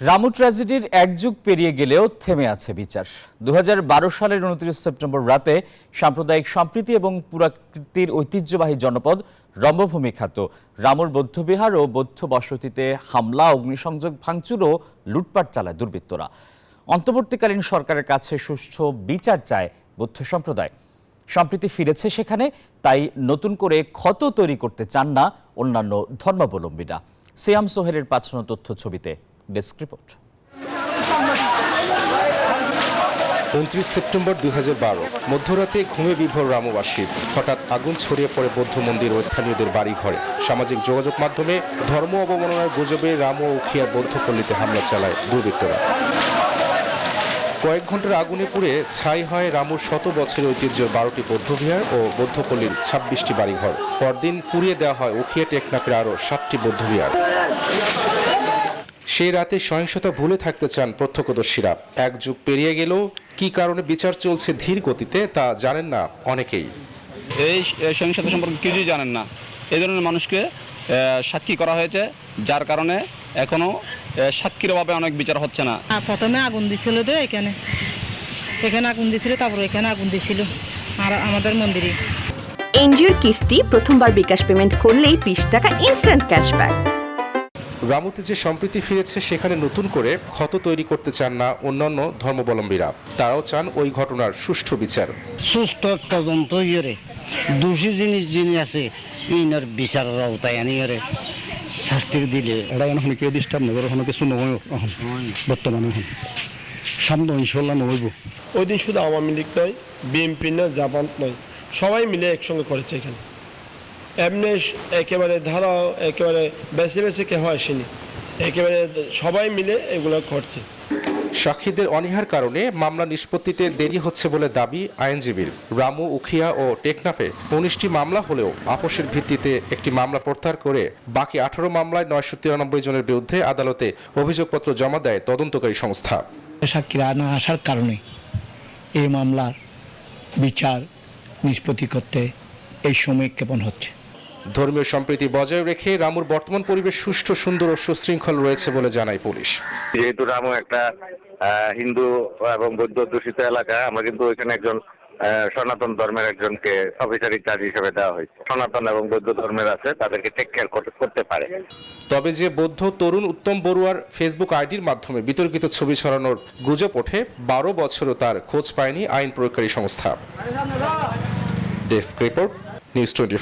রামু ট্র্যাজেডির এক যুগ পেরিয়ে গেলেও থেমে আছে বিচার। দু হাজার বারো সালের উনত্রিশ সেপ্টেম্বর রাতে সাম্প্রদায়িক সম্প্রীতি এবং পুরাকৃতির ঐতিহ্যবাহী জনপদ রম্ভভূমি খ্যাত রামুর বৌদ্ধবিহার ও বৌদ্ধ বসতিতে হামলা, অগ্নিসংযোগ, ভাঙচুর ও লুটপাট চালায় দুর্বৃত্তরা। অন্তর্বর্তীকালীন সরকারের কাছে সুষ্ঠু বিচার চায় বৌদ্ধ সম্প্রদায়। সম্প্রীতি ফিরেছে সেখানে, তাই নতুন করে ক্ষত তৈরি করতে চান না অন্যান্য ধর্মাবলম্বীরা। সিয়াম সোহেলের পাঠানো তথ্য ছবিতে। Desk report. উনত্রিশ সেপ্টেম্বর দুই মধ্যরাতে ঘুমে বিভোর রামবাসীর হঠাৎ আগুন ছড়িয়ে পড়ে বৌদ্ধ মন্দির ও স্থানীয়দের বাড়ি ঘরে সামাজিক যোগাযোগ মাধ্যমে ধর্ম অবমাননার গুজবে রাম ও উখিয়ার বৌদ্ধপল্লীতে হামলা চালায় দুর্বৃত্তরা। কয়েক ঘণ্টার আগুনে পুড়ে ছাই হয় রামুর শত বছরের ঐতিহ্য বারোটি বৌদ্ধবিহার ও বৌদ্ধপল্লীর ছাব্বিশটি বাড়িঘর। পরদিন পুড়িয়ে দেওয়া হয় উখিয়া টেকনাফের আরও সাতটি বৌদ্ধবিহার সেই রাতে সহিংসতা ভুলে থাকতে চান প্রত্যক্ষদর্শীরা। এক যুগ পেরিয়ে গেলেও কি কারণে বিচার চলছে ধীর গতিতে তা জানেন না অনেকেই। এই সহিংসতা সম্পর্কে কিছুই জানেন না। এই ধরনের মানুষকে সাক্ষী করা হয়েছে যার কারণে এখনও সাক্ষীর অভাবে অনেক বিচার হচ্ছে না। প্রথমে আগুন দিছিল তো এখানে। এখানে আগুন দিছিল তারপর এখানে আগুন দিছিল আর আমাদের মন্দিরে। এনজিওর কিস্তি প্রথমবার বিকাশ পেমেন্ট করলেই বিশ টাকা ইনস্ট্যান্ট ক্যাশব্যাক রামুতে যে সম্প্রীতি ফিরেছে সেখানে নতুন করে ক্ষত তৈরি করতে চান না অন্যান্য ধর্মাবলম্বীরা। তারাও চান ওই ঘটনার সুষ্ঠু বিচার। সুস্থ তদন্ত ইয়ে দোষী জিনিস যিনি আছে ইনার বিচারের আওতায় আনি ইয়ে শাস্তি দিলে এটা এখন কেউ ডিস্টার্ব নগর এখন কিছু নহয় এখন। বর্তমানে এখন। সামনে ইনশাল্লাহ নহইব ওই দিন শুধু আওয়ামী লীগ নয় বিএনপি নয় জাপান নয় সবাই মিলে একসঙ্গে করেছে এখানে। এমনি একেবারে ধারা একেবারে বেছে বেছে কেউ আসেনি। একেবারে সবাই মিলে এগুলো করছে। সাক্ষীদের অনীহার কারণে মামলা নিষ্পত্তিতে দেরি হচ্ছে বলে দাবি আইনজীবীর। রামু উখিয়া ও টেকনাফে উনিশটি মামলা হলেও আপোষের ভিত্তিতে একটি মামলা প্রত্যাহার করে বাকি আঠারো মামলায় নয়শো তিরানব্বই জনের বিরুদ্ধে আদালতে অভিযোগপত্র জমা দেয় তদন্তকারী সংস্থা। সাক্ষীরা না আসার কারণে এই মামলার বিচার নিষ্পত্তি করতে এই সময় ক্ষেপণ হচ্ছে। ধর্মীয় সম্প্রীতি বজায় রেখে রামুর বর্তমান পরিবেশ সুষ্ঠু সুন্দর ও সুশৃঙ্খল রয়েছে বলে জানায় পুলিশ। যেহেতু রামু একটা হিন্দু এবং বৌদ্ধ দূষিত এলাকা আমরা কিন্তু ওইখানে একজন সনাতন ধর্মের একজনকে অফিসারি চার্জ হিসেবে দেওয়া হয়েছে। সনাতন এবং বৌদ্ধ ধর্মের আছে তাদেরকে টেক কেয়ার করতে পারে। তবে যে বৌদ্ধ তরুণ উত্তম বড়ুয়ার ফেসবুক আইডির মাধ্যমে বিতর্কিত ছবি ছড়ানোর গুজব ওঠে বারো বছরও তার খোঁজ পায়নি আইন প্রয়োগকারী সংস্থা। Desk report news twenty